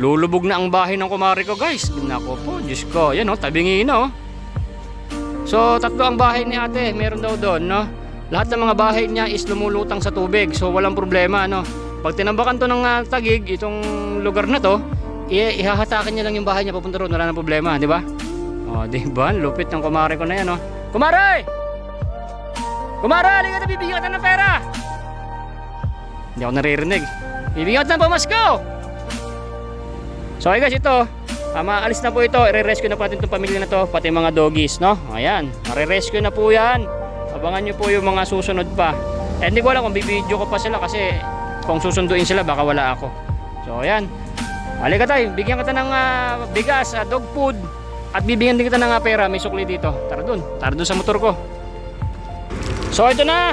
Lulubog na ang bahay ng kumari ko guys. Nako po, Diyos ko. Yan o, tabingi na oh. So, tatlo ang bahay ni ate. Meron daw doon, no? Lahat ng mga bahay niya is lumulutang sa tubig. So, walang problema, no? Pag tinambakan to ng ah, tagig, itong lugar na to, ihahatakan niya lang yung bahay niya papunta roon. Wala nang problema, di ba? O, di ba? Lupit ng kumari ko na yan, no? Kumare! Kumare, halika na, bibigyan kita ng pera! Hindi ako naririnig. Bibigyan kita ng pamasko! So, ay guys, ito, Ah, maalis na po ito. I-rescue na po natin itong pamilya na to, pati mga doggies, no? Ayan, i-rescue na po yan. Abangan nyo po yung mga susunod pa. Eh, hindi ko alam kung bibidyo ko pa sila kasi kung susunduin sila, baka wala ako. So, ayan. Halika tayo, bigyan kita ng ah, bigas, ah, dog food, at bibigyan din kita ng ah, pera. May sukli dito. Tara dun, tara dun sa motor ko. So, ito na.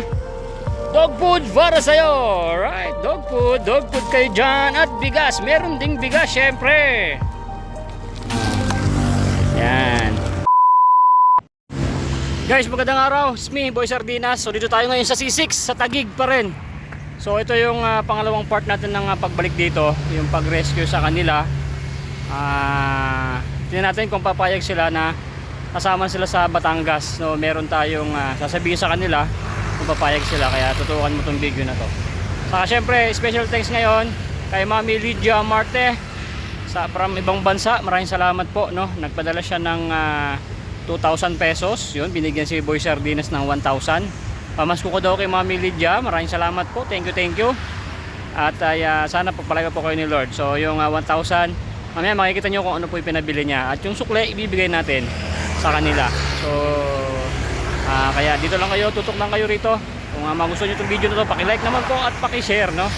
Dog food para sa'yo. Right, dog food, dog food kayo dyan. At bigas, meron ding bigas, syempre. Yan. Guys, magandang araw. It's me, Boy Sardinas. So dito tayo ngayon sa C6, sa Tagig pa rin. So ito yung ah, pangalawang part natin ng ah, pagbalik dito, yung pag-rescue sa kanila. Ah, tingnan natin kung papayag sila na kasama sila sa Batangas. So meron tayong ah, sasabihin sa kanila kung sila kaya tutukan mo tong video na to. Saka syempre, special thanks ngayon kay Mami Lydia Marte sa from ibang bansa. Maraming salamat po, no. Nagpadala siya ng ah, 2,000 pesos. Yun, binigyan si Boy Sardinas ng 1,000. Pamasko ko daw kay Mami Lydia. Maraming salamat po. Thank you, thank you. At ah, sana pagpalaga po kayo ni Lord. So, yung ah, 1,000, mamaya makikita nyo kung ano po yung pinabili niya. At yung sukle, ibibigay natin sa kanila. So, ah, kaya dito lang kayo, tutok lang kayo rito. Kung uh, magustuhan nyo itong video na to, paki-like naman po at paki-share, no?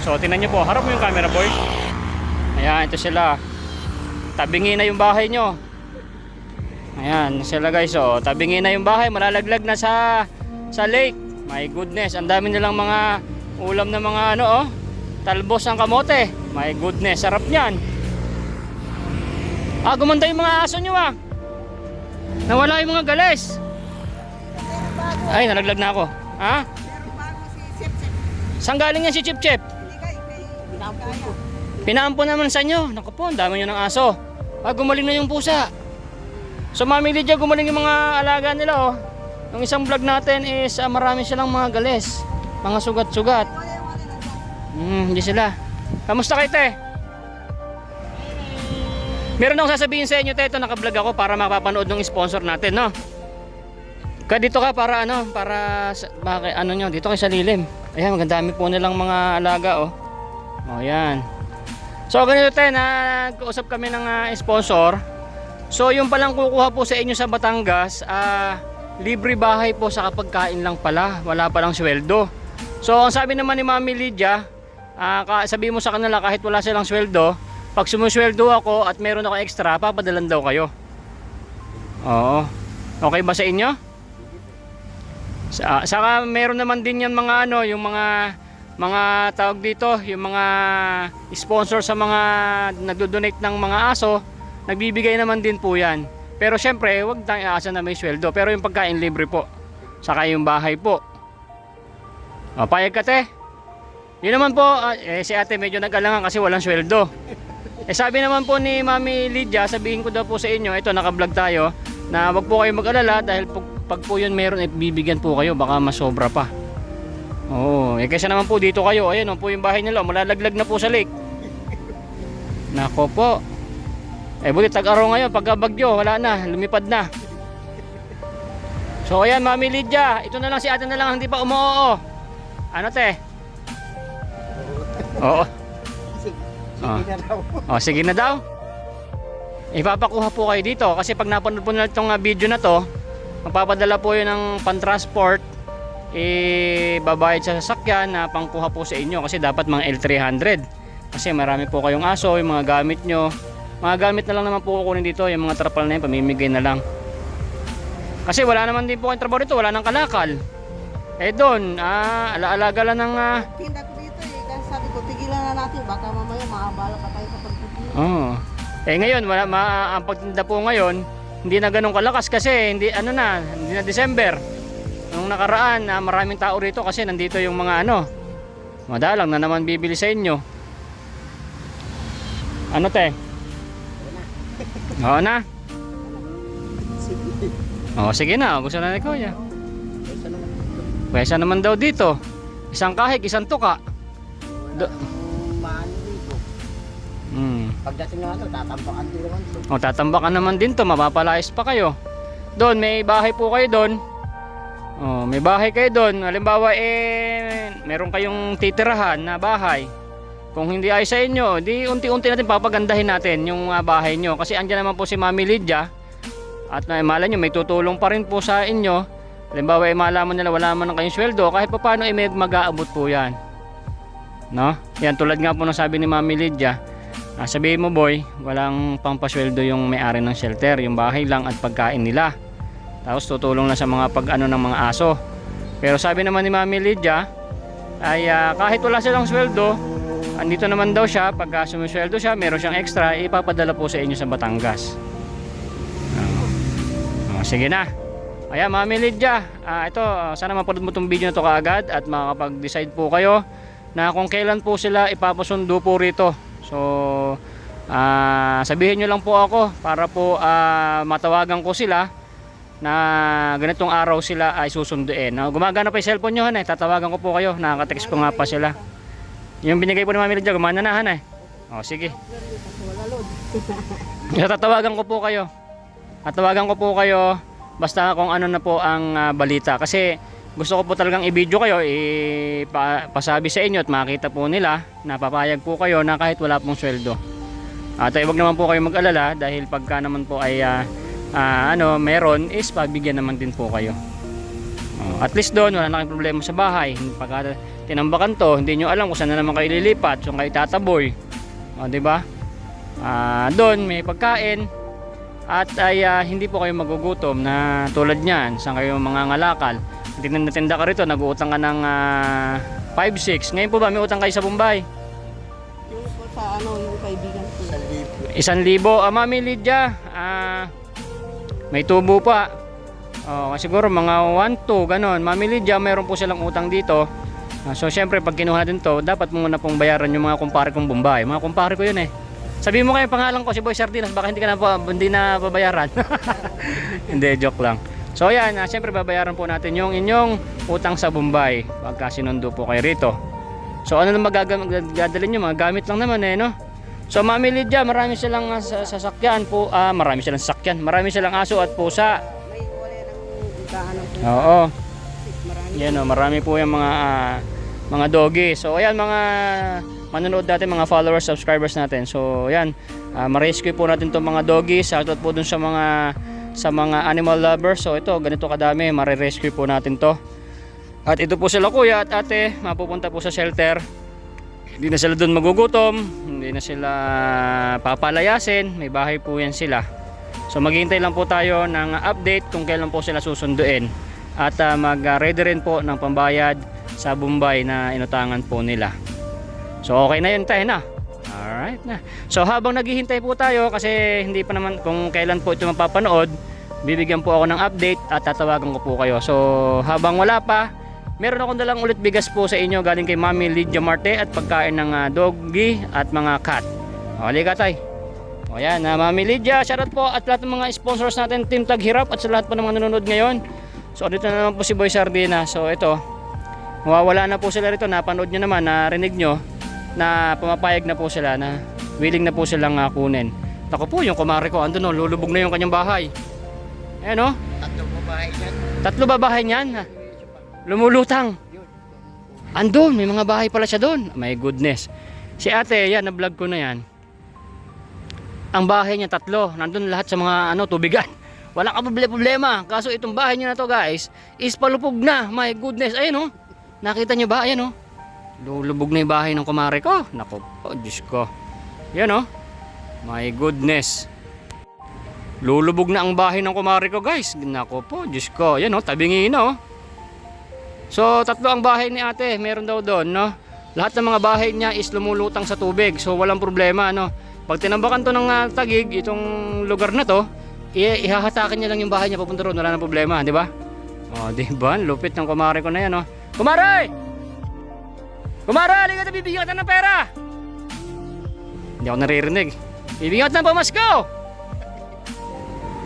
So, tingnan nyo po. Harap mo yung camera, boy. Ayan, ito sila. Tabingi na yung bahay nyo. Ayan, sila guys, oh. Tabingi na yung bahay. Malalaglag na sa sa lake. My goodness, ang dami nilang mga ulam na mga ano, oh. Talbos ng kamote. My goodness, sarap niyan. Ah, gumanda yung mga aso nyo, ah. Nawala yung mga galis. Ay, nalaglag na ako. Ha? Saan galing yan si Chip Chip? Pinaampo naman sa inyo. Naku po, dami nyo ng aso. Ah, gumaling na yung pusa. So Mami Lydia, gumaling yung mga alaga nila oh. Yung isang vlog natin is ah, marami silang mga galis. Mga sugat-sugat. Hmm, hindi sila. Kamusta kayo te? Meron akong sasabihin sa inyo te, ito naka-vlog ako para mapapanood ng sponsor natin, no? Kaya dito ka para ano, para sa, baka, ano nyo, dito kayo sa lilim. Ayan, magandami po nilang mga alaga, oh. Oh, yan. So, ganito tayo, nag-usap kami ng ah, sponsor. So, yung palang kukuha po sa inyo sa Batangas, ah, libre bahay po sa kapagkain lang pala. Wala palang sweldo. So, ang sabi naman ni Mami Lydia, ah, ka- sabi mo sa kanila kahit wala silang sweldo, pag sumusweldo ako at meron ako extra, papadalan daw kayo. Oo. Okay ba sa inyo? Sa, saka meron naman din yan mga ano, yung mga mga tawag dito, yung mga sponsor sa mga nagdo-donate ng mga aso, nagbibigay naman din po yan. Pero syempre, wag tayong aasa na may sweldo. Pero yung pagkain libre po. Saka yung bahay po. O, payag ka te. Yun naman po, ah, eh, si ate medyo nag-alangan kasi walang sweldo. Eh sabi naman po ni Mami Lydia, sabihin ko daw po sa inyo, ito naka-vlog tayo, na wag po kayo mag-alala dahil pag, po yun meron, eh, bibigyan po kayo, baka masobra pa. Oo, eh kasi naman po dito kayo, ayan oh, po yung bahay nila, malalaglag na po sa lake. Nako po. Eh buti tag-araw ngayon, pagka bagyo, wala na, lumipad na. So ayan, Mami Lydia, ito na lang si ate na lang, hindi pa umuoo. Ano te? Oo. Ah. Oh, sige na daw. Ipapakuha po kayo dito kasi pag napanood po nila itong ah, video na to, magpapadala po yun ng pan-transport eh babayad sa sasakyan na pangkuha po sa inyo kasi dapat mga L300 kasi marami po kayong aso, yung mga gamit nyo mga gamit na lang naman po kukunin dito yung mga trapal na yun, pamimigay na lang kasi wala naman din po kayong trabaho dito, wala nang kalakal eh doon, ah, alaalaga lang ng ah, Tinda ko dito eh. Kasi sabi ko, tigilan na natin. Baka mamaya maabala pa tayo sa pagtitigil. Oo. Eh ngayon, wala, ma, ang pagtinda po ngayon, hindi na ganun kalakas kasi hindi ano na, hindi na December. Nung nakaraan, na maraming tao rito kasi nandito yung mga ano, madalang na naman bibili sa inyo. Ano te? Oo na. Oo, sige na. Gusto na ni Kuya. Pwesa naman daw dito. Isang kahig, isang tuka. Do- Hmm. Pagdating nga ano, tatampakan din naman to. O tatambakan naman din to, mapapalayas pa kayo. Doon, may bahay po kayo doon. Oh, may bahay kayo doon. Halimbawa eh meron kayong titirahan na bahay. Kung hindi ay sa inyo, di unti-unti natin papagandahin natin yung ah, bahay nyo. Kasi andyan naman po si Mami Lydia. At uh, malay nyo, may tutulong pa rin po sa inyo. Halimbawa, eh, malaman nila wala man kayong sweldo. Kahit pa paano, eh, may mag-aabot po yan. No? Yan, tulad nga po ng sabi ni Mami Lydia. Ah, sabihin mo boy, walang pampasweldo yung may-ari ng shelter, yung bahay lang at pagkain nila. Tapos tutulong lang sa mga pag-ano ng mga aso. Pero sabi naman ni Mami Lydia, ay ah, kahit wala silang sweldo, andito naman daw siya, pagka sumisweldo siya, meron siyang extra, ipapadala po sa inyo sa Batangas. Ah, ah, sige na. Ayan, Mami Lydia, ah, ito, sana mapanood mo itong video na to kaagad at makakapag-decide po kayo na kung kailan po sila ipapasundo po rito. So, ah, sabihin nyo lang po ako para po ah, matawagan ko sila na ganitong araw sila ay susunduin. No, gumagana pa yung cellphone nyo, hanay. Tatawagan ko po kayo. Nakaka-text ko nga pa sila. Yung binigay po ni Mami Lydia, gumana na, hanay. O, sige. Tatawagan ko po kayo. Tatawagan ko po kayo basta kung ano na po ang ah, balita kasi gusto ko po talagang i-video kayo ipasabi sa inyo at makita po nila na papayag po kayo na kahit wala pong sweldo. At ay wag naman po kayo mag-alala dahil pagka naman po ay ah, ah, ano meron is pabigyan naman din po kayo. Oh, at least doon wala na kayong problema sa bahay. Pagka tinambakan to, hindi nyo alam kung saan na naman kayo lilipat, kung kayo tataboy. O, di ba? Ah, doon may pagkain at ay ah, hindi po kayo magugutom na tulad niyan sa kayo mga ngalakal tinda ka rito nag-uutang ka ng ah, 5-6 ngayon po ba may utang kayo sa Bombay? Yung po sa ano, yung kaibigan ko. Isang libo. Ah, Mami Lydia ah, may tubo pa. Oh, siguro mga 1-2 ganon. Mami Lydia mayroon po silang utang dito. Ah, so syempre pag kinuha din to dapat muna pong bayaran yung mga kumpare kong Bombay. Mga kumpare ko yun eh. Sabi mo kayo pangalan ko si Boy Sardinas baka hindi ka na pa, hindi na babayaran. hindi joke lang. So ayan, uh, syempre babayaran po natin yung inyong utang sa Bombay pagka sinundo po kayo rito. So ano na magagadalhin nyo? Mga gamit lang naman eh, no? So Mami Lydia, marami silang uh, sa- sasakyan po, ah, marami silang sasakyan, marami silang aso at pusa. May wala ng utahan ng po. Oo. Marami. Yan o, marami po yung mga ah, mga doggy. So ayan mga manonood natin mga followers, subscribers natin. So ayan, uh, ma-rescue po natin itong mga doggy. Shoutout po dun sa mga sa mga animal lovers. So ito, ganito kadami, mare-rescue po natin to. At ito po sila kuya at ate, mapupunta po sa shelter. Hindi na sila doon magugutom, hindi na sila papalayasin, may bahay po yan sila. So maghihintay lang po tayo ng update kung kailan po sila susunduin. At ah, mag-ready rin po ng pambayad sa Bombay na inutangan po nila. So okay na yun tayo na. Alright na. So habang naghihintay po tayo kasi hindi pa naman kung kailan po ito mapapanood, bibigyan po ako ng update at tatawagan ko po kayo. So habang wala pa, meron akong dalang ulit bigas po sa inyo galing kay Mami Lydia Marte at pagkain ng ah, doggy at mga cat. O, halika tay. O yan, uh, Mami Lydia, shoutout po at lahat ng mga sponsors natin, Team Taghirap at sa lahat po ng mga nanonood ngayon. So dito na naman po si Boy Sardina. So ito, mawawala na po sila rito. Napanood nyo naman, narinig nyo na pumapayag na po sila na willing na po silang uh, kunin. Ako po, yung kumare ko, andun no, lulubog na yung kanyang bahay. Ayan o, Tatlong babae yan. tatlo ba bahay niyan? Lumulutang. Andun, may mga bahay pala siya doon. My goodness. Si ate, yan, na-vlog ko na yan. Ang bahay niya tatlo. Nandun lahat sa mga ano, tubigan. Walang kaproble- problema. Kaso itong bahay niya na to guys, is palupog na. My goodness. Ayun oh. Nakita niyo ba? Ayan oh. Lulubog na yung bahay ng kumare ko. Nako po, Diyos ko. Yan oh. My goodness. Lulubog na ang bahay ng kumare ko guys. Nako po, Diyos ko. Yan oh, tabingi na oh. So, tatlo ang bahay ni ate. Meron daw doon, no? Lahat ng mga bahay niya is lumulutang sa tubig. So, walang problema, no? Pag tinambakan to ng ah, tagig, itong lugar na to, ihahatakan niya lang yung bahay niya papunta roon. Wala nang problema, di ba? O, di ba? Lupit ng kumare ko na yan, no? Kumare! Kumare, halika na bibigyan kita ng pera! Hindi ako naririnig. Ibingat na po, mas go!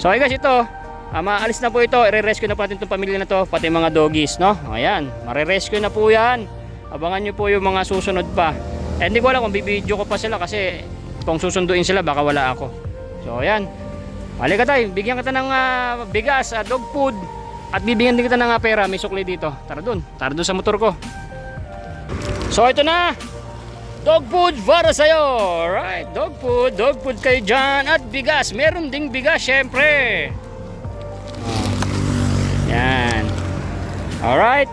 So okay guys, ito. Ah, maalis na po ito. I-rescue na po natin itong pamilya na to. Pati mga doggies, no? Ayan. Mare-rescue na po yan. Abangan nyo po yung mga susunod pa. Eh, hindi ko alam kung bibidyo ko pa sila kasi kung susunduin sila baka wala ako. So ayan. Halika tayo. Bigyan kita ng ah, bigas, ah, dog food. At bibigyan din kita ng ah, pera. May sukli dito. Tara dun. Tara dun sa motor ko. So ito na. Dog food para sa'yo. Alright, dog food. Dog food kayo dyan. At bigas. Meron ding bigas, syempre. Yan. Alright.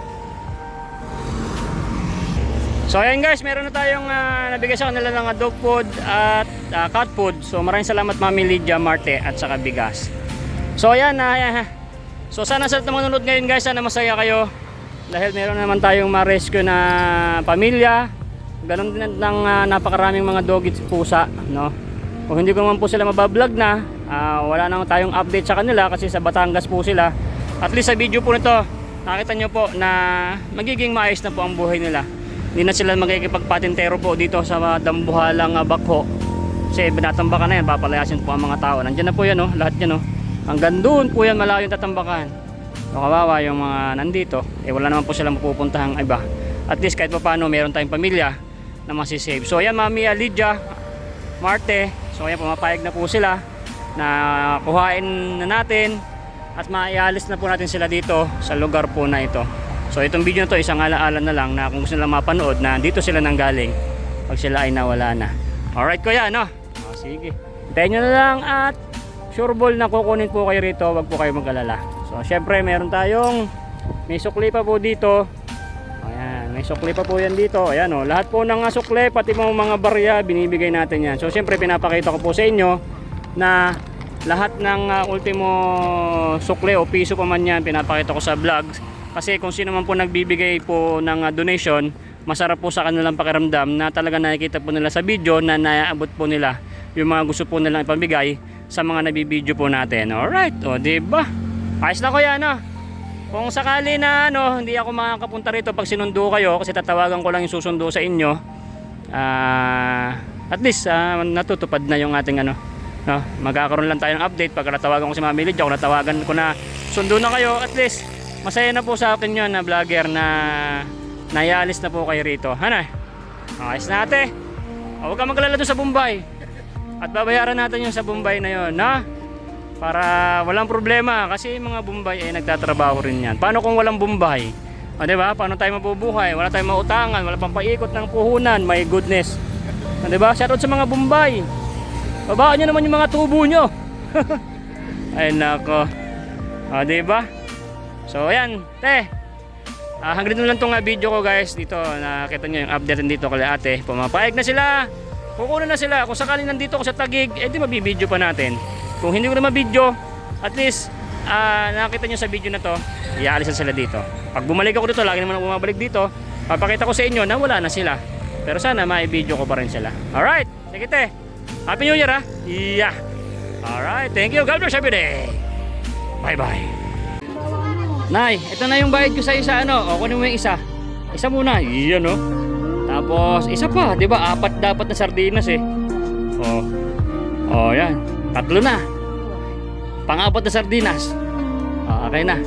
So ayan guys, meron na tayong uh, nabigay sa kanila ng ah, dog food at ah, cat food. So maraming salamat Mami Lydia Marte at saka bigas. So ayan, na so sana sa mga nanonood ngayon guys, sana masaya kayo. Dahil meron naman tayong ma-rescue na pamilya. Ganon din ng ah, napakaraming mga doggies pusa, no? Kung hindi ko naman po sila mabablog na, ah, wala nang tayong update sa kanila kasi sa Batangas po sila. At least sa video po nito, nakita nyo po na magiging maayos na po ang buhay nila. Hindi na sila magkikipagpatintero po dito sa dambuhalang uh, bakho. Kasi binatambakan na yan, papalayasin po ang mga tao. Nandiyan na po yan, oh, lahat yan. Oh. Hanggang doon po yan malayo yung tatambakan. So kawawa yung mga nandito, eh wala naman po sila mapupuntahang iba. At least kahit pa paano meron tayong pamilya na masisave. So ayan Mami Lydia, Marte, so ayan pumapayag na po sila na kuhain na natin at maialis na po natin sila dito sa lugar po na ito. So itong video na to isang alaala na lang na kung gusto nila mapanood na dito sila nanggaling pag sila ay nawala na. Alright kuya no? O, sige. Hintayin na lang at sure ball na kukunin po kayo rito wag po kayo mag-alala. So syempre meron tayong may sukli pa po dito. Ayan, may sukli pa po yan dito. Ayan o, lahat po ng sukli pati mga mga barya binibigay natin yan. So syempre pinapakita ko po sa inyo na lahat ng ah, ultimo sukli o piso pa man yan pinapakita ko sa vlogs. Kasi kung sino man po nagbibigay po ng ah, donation masarap po sa kanilang pakiramdam na talaga nakikita po nila sa video na naaabot po nila yung mga gusto po nilang ipamigay sa mga nabibideo po natin. Alright o diba? Ayos na ko yan ah kung sakali na ano hindi ako makakapunta rito pag sinundo kayo kasi tatawagan ko lang yung susundo sa inyo ah at least ah, natutupad na yung ating ano no, magkakaroon lang tayo ng update. Pag natawagan ko si Mami Lydia kung natawagan ko na sundo na kayo at least masaya na po sa akin yun na vlogger na nayalis na po kayo rito. Hana ayos na ate. Huwag kang maglala dun sa Bombay. At babayaran natin yung sa Bombay na yun na para walang problema kasi mga Bombay ay nagtatrabaho rin yan paano kung walang Bombay o diba paano tayo mabubuhay wala tayong mautangan wala pang paikot ng puhunan my goodness o diba shoutout sa mga Bombay babaan nyo naman yung mga tubo nyo ay nako o diba So ayan, te. Ah, hanggang dito lang tong ah, video ko guys dito. Nakita niyo yung update dito kay ate. Pumapayag na sila. Kukunin na sila. Kung sakaling nandito ako sa Tagig, eh di mabibideo pa natin. Kung hindi ko na mabideo, at least ah, nakita niyo sa video na to, iaalisan sila dito. Pag bumalik ako dito, lagi naman ako bumabalik dito, papakita ko sa inyo na wala na sila. Pero sana mai-video ko pa rin sila. Alright, sige te. Happy New Year ah. Yeah. Alright, thank you. God bless every day. Bye-bye. Nay, ito na yung bayad ko sa isa ano. O, kunin mo yung isa. Isa muna. Iyan no. Tapos, isa pa. di ba Apat dapat na sardinas eh. O. O, yan. Tatlo na. Pang-apat na sardinas. O, okay na.